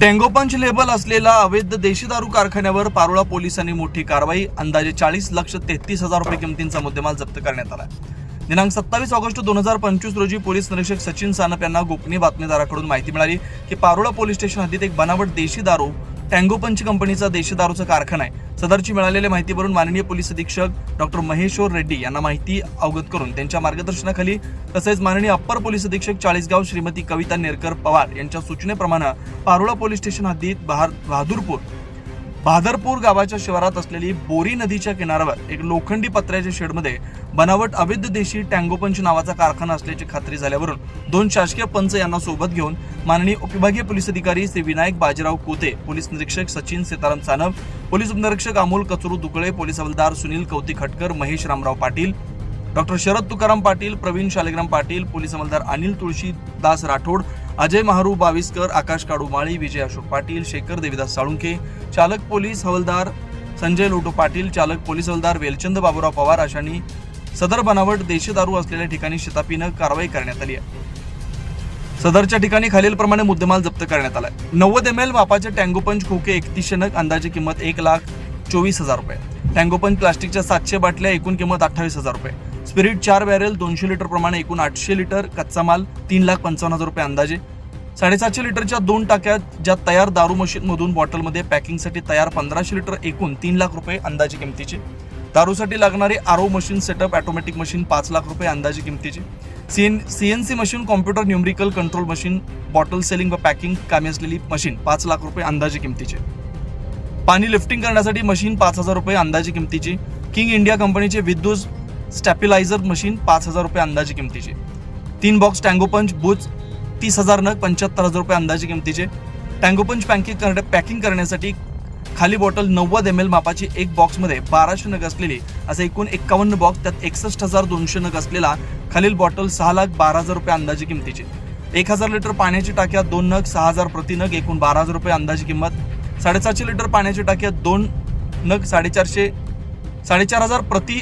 टँगोपंच label असलेला अवैध देशी दारू कारखान्यावर पारोळा पोलिसांनी मोठी कारवाई अंदाजे चाळीस लक्ष तेहतीस हजार रुपये किमतींचा मुद्देमाल जप्त करण्यात आला दिनांक सत्तावीस ऑगस्ट दोन हजार पंचवीस रोजी पोलीस निरीक्षक सचिन सानप यांना गोपनीय बातमीदाराकडून माहिती मिळाली की पारोळा पोलीस स्टेशन हद्दीत एक बनावट देशी दारू टँगोपंच कंपनीचा देशी दारूचा कारखाना आहे. सदरची मिळालेल्या माहितीवरून माननीय पोलीस अधीक्षक डॉक्टर महेश्वर रेड्डी यांना माहिती अवगत करून त्यांच्या मार्गदर्शनाखाली तसेच माननीय अप्पर पोलीस अधीक्षक चाळीसगाव श्रीमती कविता नेरकर पवार यांच्या सूचनेप्रमाणे पारोळा पोलीस स्टेशन हद्दीत बहार बहादूरपूर भादरपूर गावाच्या शिवारात असलेली बोरी नदीच्या किनाऱ्यावर एक लोखंडी पत्र्याच्या शेडमध्ये बनावट अवैध देशी टँगोपंच नावाचा कारखाना असल्याची खात्री झाल्यावरून दोन शासकीय पंच यांना सोबत घेऊन माननीय उपविभागीय पोलीस अधिकारी श्री विनायक बाजीराव कोते पोलीस निरीक्षक सचिन सीताराम सानव पोलीस उपनिरीक्षक अमोल कचरू दुकळे पोलीस हवालदार सुनील कौतिक खटकर महेश रामराव पाटील डॉक्टर शरद तुकाराम पाटील प्रवीण शालिग्राम पाटील पोलीस अंमलदार अनिल तुळशीदास राठोड अजय महारू बाविस्कर आकाश काडू माळी विजय अशोक पाटील शेखर देविदास साळुंखे चालक पोलीस हवलदार संजय लोटो पाटील चालक पोलीस हवलदार वेलचंद बाबूराव पवार अशांनी सदर बनावट देशी दारू असलेल्या ठिकाणी शितापीनं कारवाई करण्यात आली आहे. सदरच्या ठिकाणी खालीलप्रमाणे मुद्देमाल जप्त करण्यात आलाय. नव्वद एम एल वापाचे टँगोपंच खोके एकतीसशे नग अंदाजे किंमत एक लाख चोवीस हजार रुपये. टँगोपंच प्लास्टिकच्या सातशे बाटल्या एकूण किंमत अठ्ठावीस हजार रुपये. स्पिरिट चार बॅरेल दोनशे लिटर प्रमाणे एकूण आठशे लिटर कच्चा माल तीन लाख पंचावन्न हजार रुपये अंदाजे. साडेसातशे लिटरच्या दोन टाक्यात ज्या तयार दारू मशीनमधून बॉटलमध्ये पॅकिंगसाठी तयार पंधराशे लिटर एकूण तीन लाख रुपये अंदाजे किमतीचे. दारूसाठी लागणारे RO machine setup automatic machine पाच लाख रुपये अंदाजे किमतीचे. CN C machine computer numerical control machine bottle sealing व पॅकिंग कामी असलेली मशीन पाच लाख रुपये अंदाजे किमतीचे. पाणी लिफ्टिंग करण्यासाठी मशीन पाच हजार रुपये अंदाजे किमतीची. किंग इंडिया कंपनीचे विद्युत स्टॅपिलायझर मशीन पाच हजार रुपये अंदाजे किमतीचे. तीन बॉक्स टँगोपंच बुच तीस हजार नग पंच्याहत्तर हजार रुपये अंदाजे किमतीचे. टँगोपंच पॅकिंग करण्या पॅकिंग करण्यासाठी खाली बॉटल नव्वद एम एल मापाची एक बॉक्समध्ये बाराशे नग असलेली असे एकूण एक्कावन्न बॉक्स त्यात एकसष्ट हजार दोनशे नग असलेला खालील बॉटल सहा लाख बारा हजार रुपये अंदाजे किमतीचे. एक हजार लिटर पाण्याची टाक्या दोन नग सहा हजार प्रति नग एकूण बारा हजार रुपये अंदाजे किंमत. साडेसातशे लिटर पाण्याची टाक्यात दोन नग साडेचारशे साडेचार हजार प्रति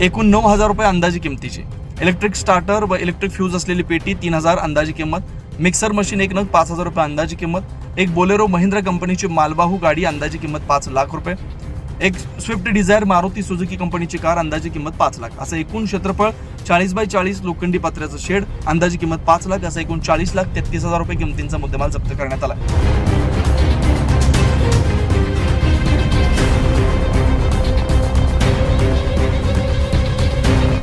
एकूण नऊ हजार रुपये अंदाजे किमतीची. इलेक्ट्रिक स्टार्टर व इलेक्ट्रिक फ्यूज असलेली पेटी तीन हजार अंदाजी किंमत. मिक्सर मशीन एक नग पाच हजार रुपये अंदाजी किंमत. एक बोलेरो महिंद्रा कंपनीची मालवाहू गाडी अंदाजी किंमत पाच लाख रुपये. एक स्विफ्ट डिझायर मारुती सुझुकी कंपनीची कार अंदाजी किंमत पाच लाख. असं एकूण क्षेत्रफळ चाळीस बाय चाळीस लोखंडी पात्र्याचं शेड अंदाजी किंमत पाच लाख. असं एकूण चाळीस लाख तेहतीस हजार रुपये किमतींचा मुद्देमाल जप्त करण्यात आला.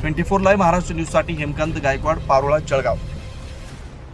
ट्वेंटी फोर लाईव्ह महाराष्ट्र न्यूजसाठी हेमकांत गायकवाड पारोळा जळगाव.